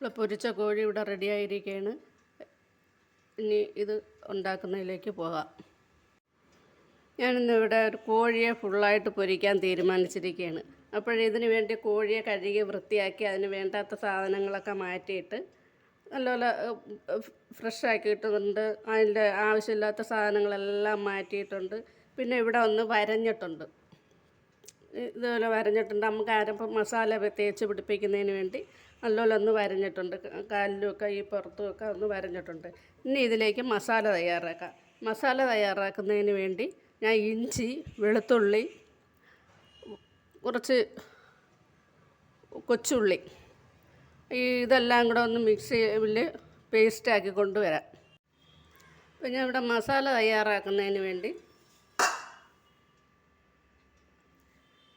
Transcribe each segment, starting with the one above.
ഇവിടെ പൊരിച്ച കോഴി ഇവിടെ റെഡി ആയിരിക്കുകയാണ് ഇനി ഇത് ഉണ്ടാക്കുന്നതിലേക്ക് പോകാം. ഞാനിന്നിവിടെ ഒരു കോഴിയെ ഫുള്ളായിട്ട് പൊരിക്കാൻ തീരുമാനിച്ചിരിക്കുകയാണ് അപ്പോഴിതിന് വേണ്ടി കോഴിയെ കഴുകി വൃത്തിയാക്കി അതിന് വേണ്ടാത്ത സാധനങ്ങളൊക്കെ മാറ്റിയിട്ട് നല്ലപോലെ ഫ്രഷ് ആക്കിയിട്ടുണ്ട്. അതിന്റെ ആവശ്യമില്ലാത്ത സാധനങ്ങളെല്ലാം മാറ്റിയിട്ടുണ്ട്. പിന്നെ ഇവിടെ ഒന്ന് വരഞ്ഞിട്ടുണ്ട്. ഇതുപോലെ വരഞ്ഞിട്ടുണ്ട്. നമുക്ക് അരപ്പ് മസാല തേച്ച് പിടിപ്പിക്കുന്നതിന് വേണ്ടി നല്ലപോലെ ഒന്ന് വരഞ്ഞിട്ടുണ്ട്. കാലിലുമൊക്കെ ഈ പുറത്തുമൊക്കെ ഒന്ന് വരഞ്ഞിട്ടുണ്ട്. ഇനി ഇതിലേക്ക് മസാല തയ്യാറാക്കാം. മസാല തയ്യാറാക്കുന്നതിന് വേണ്ടി ഞാൻ ഇഞ്ചി വെളുത്തുള്ളി കുറച്ച് കൊച്ചുള്ളി ഈ ഇതെല്ലാം കൂടെ ഒന്ന് മിക്സിയിൽ പേസ്റ്റാക്കി കൊണ്ടുവരാം. അപ്പം ഞാൻ ഇവിടെ മസാല തയ്യാറാക്കുന്നതിന് വേണ്ടി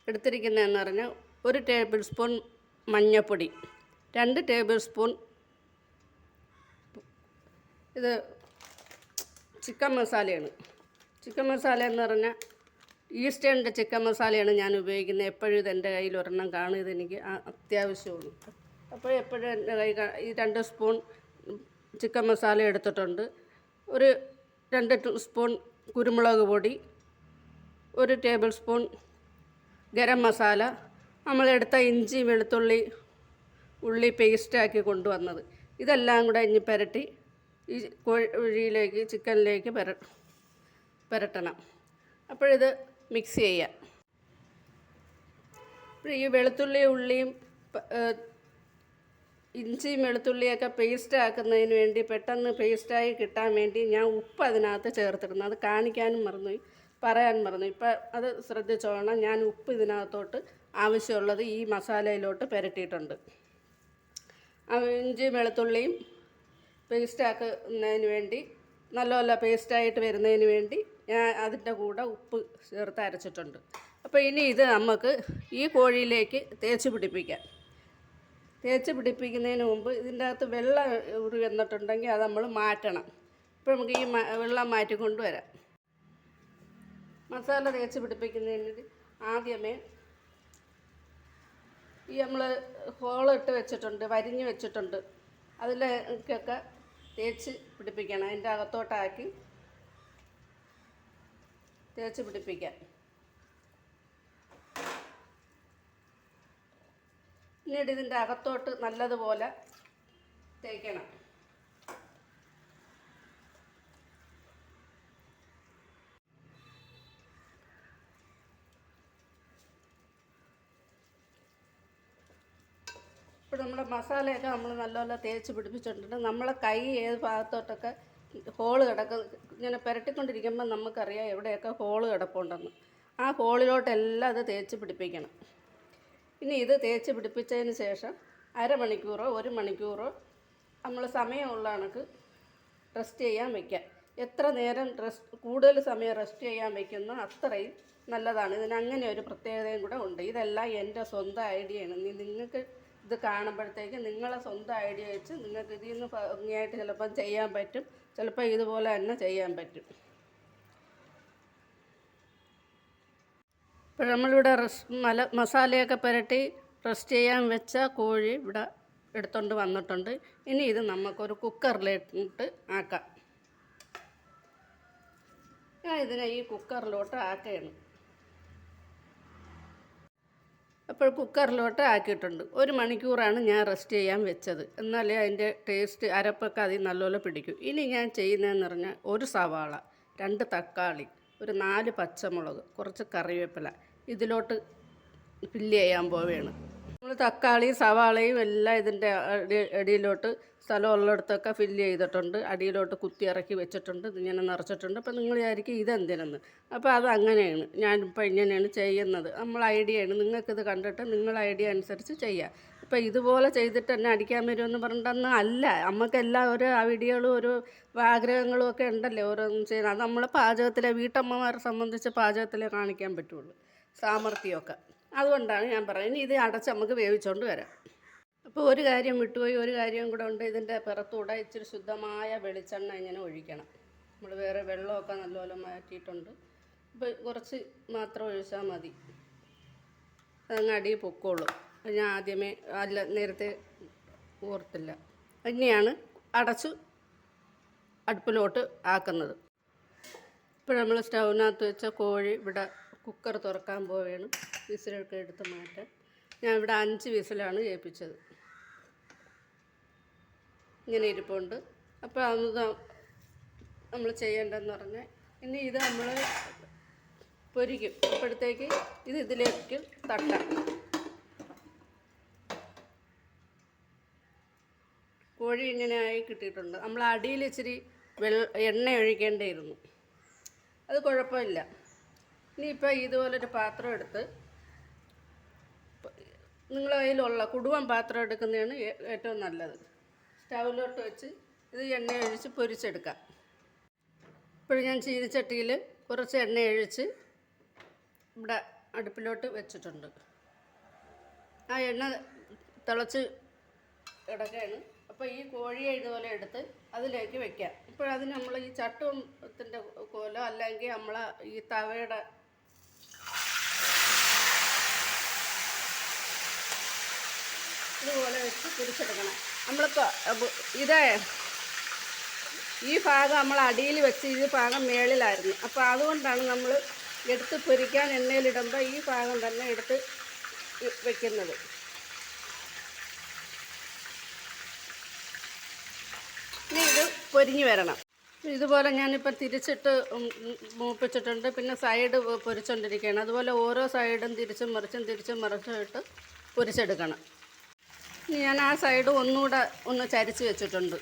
എടുത്തിരിക്കുന്നതെന്ന് പറഞ്ഞാൽ ഒരു ടേബിൾ സ്പൂൺ മഞ്ഞൾപ്പൊടി രണ്ട് ടേബിൾ സ്പൂൺ ഇത് ചിക്കൻ മസാലയാണ്. ചിക്കൻ മസാല എന്ന് പറഞ്ഞാൽ ഈസ്റ്റേണിന്റെ ചിക്കൻ മസാലയാണ് ഞാൻ ഉപയോഗിക്കുന്നത്. എപ്പോഴും ഇത് എന്റെ കയ്യിൽ ഒരെണ്ണം കാണും. ഇതെനിക്ക് അത്യാവശ്യമാണ് അപ്പോൾ എപ്പോഴും എന്റെ കൈ ഈ രണ്ട് സ്പൂൺ ചിക്കൻ മസാല എടുത്തിട്ടുണ്ട്. ഒരു രണ്ട് സ്പൂൺ കുരുമുളക് പൊടി ഒരു ടേബിൾ സ്പൂൺ ഗരം മസാല നമ്മളെടുത്ത ഇഞ്ചി വെളുത്തുള്ളി ഉള്ളി പേസ്റ്റാക്കി കൊണ്ടുവന്നത്. ഇതെല്ലാം കൂടെ ഇനി പുരട്ടി ഈ കോഴിയിലേക്ക് ചിക്കനിലേക്ക് പുര പുരട്ടണം. അപ്പോഴിത് മിക്സ് ചെയ്യാം. ഈ വെളുത്തുള്ളി ഉള്ളിയും ഇഞ്ചിയും വെളുത്തുള്ളിയൊക്കെ പേസ്റ്റ് ആക്കുന്നതിന് വേണ്ടി പെട്ടെന്ന് പേസ്റ്റായി കിട്ടാൻ വേണ്ടി ഞാൻ ഉപ്പ് അതിനകത്ത് ചേർത്തിടുന്നു. അത് കാണിക്കാനും മറന്നുപോയി. പറയാൻ മറന്നു. ഇപ്പം അത് ശ്രദ്ധിച്ചോളണം. ഞാൻ ഉപ്പ് ഇതിനകത്തോട്ട് ആവശ്യമുള്ളത് ഈ മസാലയിലോട്ട് പുരട്ടിയിട്ടുണ്ട്. ഇഞ്ചിയും വെളുത്തുള്ളിയും പേസ്റ്റാക്കുന്നതിന് വേണ്ടി നല്ലപോലെ പേസ്റ്റായിട്ട് വരുന്നതിന് വേണ്ടി ഞാൻ അതിന്റെ കൂടെ ഉപ്പ് ചേർത്ത് അരച്ചിട്ടുണ്ട്. അപ്പോൾ ഇനി ഇത് നമുക്ക് ഈ കോഴിയിലേക്ക് തേച്ച് പിടിപ്പിക്കാം. തേച്ച് പിടിപ്പിക്കുന്നതിന് മുമ്പ് ഇതിന്റെ അകത്ത് വെള്ളം ഉരു വന്നിട്ടുണ്ടെങ്കിൽ അത് നമ്മൾ മാറ്റണം. ഇപ്പോൾ നമുക്ക് ഈ വെള്ളം മാറ്റി കൊണ്ടുവരാം മസാല തേച്ച് പിടിപ്പിക്കുന്നതിന് ആദ്യമേ ഈ നമ്മൾ ഹോളിട്ട് വെച്ചിട്ടുണ്ട് വരിഞ്ഞ് വെച്ചിട്ടുണ്ട്. അതിലേക്കൊക്കെ തേച്ച് പിടിപ്പിക്കണം. അതിന്റെ അകത്തോട്ടാക്കി തേച്ച് പിടിപ്പിക്കാം. പിന്നീട് ഇതിന്റെ അകത്തോട്ട് നല്ലതുപോലെ തേക്കണം. ഇപ്പോൾ നമ്മുടെ മസാലയൊക്കെ നമ്മൾ നല്ലപോലെ തേച്ച് പിടിപ്പിച്ചിട്ടുണ്ട് നമ്മളെ കൈ ഏത് ഭാഗത്തോട്ടൊക്കെ ഹോൾ കിടക്കും. ഇങ്ങനെ പുരട്ടിക്കൊണ്ടിരിക്കുമ്പോൾ നമുക്കറിയാം എവിടെയൊക്കെ ഹോൾ കിടപ്പുണ്ടെന്ന്. ആ ഹോളിലോട്ടെല്ലാം അത് തേച്ച് പിടിപ്പിക്കണം. ഇനി ഇത് തേച്ച് പിടിപ്പിച്ചതിന് ശേഷം അരമണിക്കൂറോ ഒരു മണിക്കൂറോ നമ്മൾ സമയമുള്ള കണക്ക് റെസ്റ്റ് ചെയ്യാൻ വയ്ക്കാം എത്ര നേരം റെസ്റ്റ് കൂടുതൽ സമയം റെസ്റ്റ് ചെയ്യാൻ വയ്ക്കുന്നോ അത്രയും നല്ലതാണ്. ഇതിന് അങ്ങനെ ഒരു പ്രത്യേകതയും കൂടെ ഉണ്ട്. ഇതെല്ലാം എന്റെ സ്വന്തം ഐഡിയയാണ്. നിങ്ങൾക്ക് ഇത് കാണുമ്പോഴത്തേക്ക് നിങ്ങളെ സ്വന്തം ഐഡിയ വെച്ച് നിങ്ങൾക്ക് ഇതിൽ നിന്ന് ഭംഗിയായിട്ട് ചിലപ്പം ചെയ്യാൻ പറ്റും. ചിലപ്പോൾ ഇതുപോലെ തന്നെ ചെയ്യാൻ പറ്റും. ഇപ്പോൾ നമ്മളിവിടെ റസ് മല മസാലയൊക്കെ പുരട്ടി റെസ്റ്റ് ചെയ്യാൻ വെച്ച കോഴി ഇവിടെ എടുത്തുകൊണ്ട് വന്നിട്ടുണ്ട്. ഇനി ഇത് നമുക്കൊരു കുക്കറിലിട്ട് ആക്കാം. ഞാൻ ഇതിനെ ഈ കുക്കറിലോട്ട് ആക്കുകയാണ്. അപ്പോൾ കുക്കറിലോട്ട് ആക്കിയിട്ടുണ്ട്. ഒരു മണിക്കൂറാണ് ഞാൻ റെസ്റ്റ് ചെയ്യാൻ വെച്ചത്. എന്നാലേ അതിന്റെ ടേസ്റ്റ് അരപ്പൊക്കെ അതിൽ നല്ലപോലെ പിടിക്കും. ഇനി ഞാൻ ചെയ്യുന്നതെന്ന് പറഞ്ഞാൽ ഒരു സവാള രണ്ട് തക്കാളി ഒരു നാല് പച്ചമുളക് കുറച്ച് കറിവേപ്പില ഇതിലോട്ട് ഫില്ല് ചെയ്യാൻ പോവുകയാണ്. തക്കാളിയും സവാളയും എല്ലാം ഇതിന്റെ അടി അടിയിലോട്ട് സ്ഥലമുള്ളിടത്തൊക്കെ ഫില്ല് ചെയ്തിട്ടുണ്ട്. അടിയിലോട്ട് കുത്തി ഇറക്കി വെച്ചിട്ടുണ്ട്. ഇതിങ്ങനെ നിറച്ചിട്ടുണ്ട്. അപ്പോൾ നിങ്ങൾ വിചാരിക്കും ഇതെന്തിനെന്ന് അപ്പോൾ അത് അങ്ങനെയാണ്. ഞാനിപ്പോൾ ഇങ്ങനെയാണ് ചെയ്യുന്നത്. നമ്മൾ ഐഡിയ ഐഡിയയാണ് നിങ്ങൾക്കിത് കണ്ടിട്ട് നിങ്ങൾ ഐഡിയ അനുസരിച്ച് ചെയ്യാം. ഇപ്പോൾ ഇതുപോലെ ചെയ്തിട്ട് എന്നെ അടിക്കാൻ വരുമെന്ന് പറഞ്ഞിട്ടൊന്നും അല്ല. നമുക്കെല്ലാം ഓരോ ഐഡിയകളും ഒരു ആഗ്രഹങ്ങളും ഒക്കെ ഉണ്ടല്ലേ ഓരോന്നും ചെയ്യുന്നത്. അത് നമ്മളെ പാചകത്തിലെ വീട്ടമ്മമാരെ സംബന്ധിച്ച് പാചകത്തിലെ കാണിക്കാൻ പറ്റുള്ളൂ. സാമർഥ്യമൊക്കെ. അതുകൊണ്ടാണ് ഞാൻ പറയുന്നത് ഇത് അടച്ച് നമുക്ക് വേവിച്ചുകൊണ്ട് വരാം. അപ്പോൾ ഒരു കാര്യം വിട്ടുപോയി ഒരു കാര്യം കൂടെ ഉണ്ട്. ഇതിന്റെ പുറത്തൂടെ ഇച്ചിരി ശുദ്ധമായ വെളിച്ചെണ്ണ ഇങ്ങനെ ഒഴിക്കണം. നമ്മൾ വേറെ വെള്ളമൊക്കെ നല്ലപോലെ മാറ്റിയിട്ടുണ്ട്. അപ്പോൾ കുറച്ച് മാത്രം ഒഴിച്ചാൽ മതി. അതങ്ങ് അടി പൊക്കോളും. ഞാൻ ആദ്യമേ അല്ല നേരത്തെ ഓർത്തില്ല. ഇനിയാണ് അടച്ച് അടുപ്പിലോട്ട് ആക്കുന്നത്. ഇപ്പോൾ നമ്മൾ സ്റ്റൗവിനകത്ത് വെച്ച കോഴി ഇവിടെ കുക്കർ തുറക്കാൻ പോവുകയാണ്. വിസിലൊക്കെ എടുത്ത് മാറ്റാൻ. ഞാൻ ഇവിടെ അഞ്ച് വിസിലാണ് ഏൽപ്പിച്ചത്. ഇങ്ങനെ ഇരിപ്പുണ്ട്. അപ്പോൾ അത് നമ്മൾ ചെയ്യേണ്ടതെന്ന് പറഞ്ഞാൽ ഇനി ഇത് നമ്മൾ പൊരിക്കും. അപ്പോഴത്തേക്ക് ഇത് ഇതിലേക്ക് തട്ടാം. കോഴി ഇങ്ങനെ ആയി കിട്ടിയിട്ടുണ്ട്. നമ്മൾ അടിയിൽ ഇച്ചിരി വെള്ള എണ്ണ ഒഴിക്കേണ്ടിയിരുന്നു. അത് കുഴപ്പമില്ല. ഇനിയിപ്പോൾ ഇതുപോലൊരു പാത്രം എടുത്ത് നിങ്ങൾ കയ്യിലുള്ള കുടുവൻ പാത്രം എടുക്കുന്നതാണ് ഏറ്റവും നല്ലത്. സ്റ്റൗവിലോട്ട് വെച്ച് ഇത് എണ്ണ ഒഴിച്ച് പൊരിച്ചെടുക്കാം. ഇപ്പോൾ ഞാൻ ചീനിച്ചട്ടിയിൽ കുറച്ച് എണ്ണ ഒഴിച്ച് ഇവിടെ അടുപ്പിലോട്ട് വെച്ചിട്ടുണ്ട്. ആ എണ്ണ തിളച്ച് കിടക്കുകയാണ്. അപ്പോൾ ഈ കോഴിയെ ഇതുപോലെ എടുത്ത് അതിലേക്ക് വെക്കാം. ഇപ്പോൾ അതിന് നമ്മൾ ഈ ചട്ടുവത്തിന്റെ കോലോ അല്ലെങ്കിൽ നമ്മൾ ഈ തവയുടെ ഇതുപോലെ വെച്ച് പൊരിച്ചെടുക്കണം നമ്മളിപ്പോൾ ഇത് ഈ ഭാഗം നമ്മൾ അടിയിൽ വെച്ച് ഈ ഭാഗം മേളിലായിരുന്നു. അപ്പോൾ അതുകൊണ്ടാണ് നമ്മൾ എടുത്ത് പൊരിക്കാൻ എണ്ണയിലിടുമ്പോൾ ഈ ഭാഗം തന്നെ എടുത്ത് വെക്കുന്നത്. ഇനി ഇത് പൊരിഞ്ഞു വരണം. ഇതുപോലെ ഞാനിപ്പോൾ തിരിച്ചിട്ട് മൂപ്പിച്ചിട്ടുണ്ട്. പിന്നെ സൈഡ് പൊരിച്ചുകൊണ്ടിരിക്കുകയാണ് അതുപോലെ ഓരോ സൈഡും തിരിച്ചും മറിച്ചും തിരിച്ചും മറിച്ചും ഇട്ട് പൊരിച്ചെടുക്കണം. ഞാൻ ആ സൈഡ് ഒന്നുകൂടെ ഒന്ന് ചരിച്ച് വെച്ചിട്ടുണ്ട്.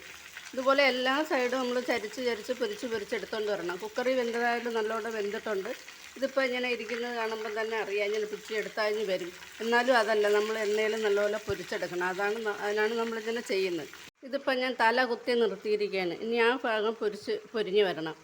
ഇതുപോലെ എല്ലാ സൈഡും നമ്മൾ ചരിച്ച് ചരിച്ച് പൊരിച്ച് പൊരിച്ചെടുത്തോണ്ട് വരണം. കുക്കറി വെന്തതായാലും നല്ലോണം വെന്തിട്ടുണ്ട്. ഇതിപ്പോൾ ഇങ്ങനെ ഇരിക്കുന്നത് കാണുമ്പോൾ തന്നെ അറിയാം. പിച്ചി എടുത്താഞ്ഞ് വരും. എന്നാലും അതല്ല നമ്മൾ എണ്ണയിൽ നല്ലപോലെ പൊരിച്ചെടുക്കണം. അതാണ് അതിനാണ് നമ്മളിങ്ങനെ ചെയ്യുന്നത്. ഇതിപ്പോൾ ഞാൻ തല കുത്തി നിർത്തിയിരിക്കുകയാണ്. ഇനി ആ ഭാഗം പൊരിച്ച് പൊരിഞ്ഞ് വരണം.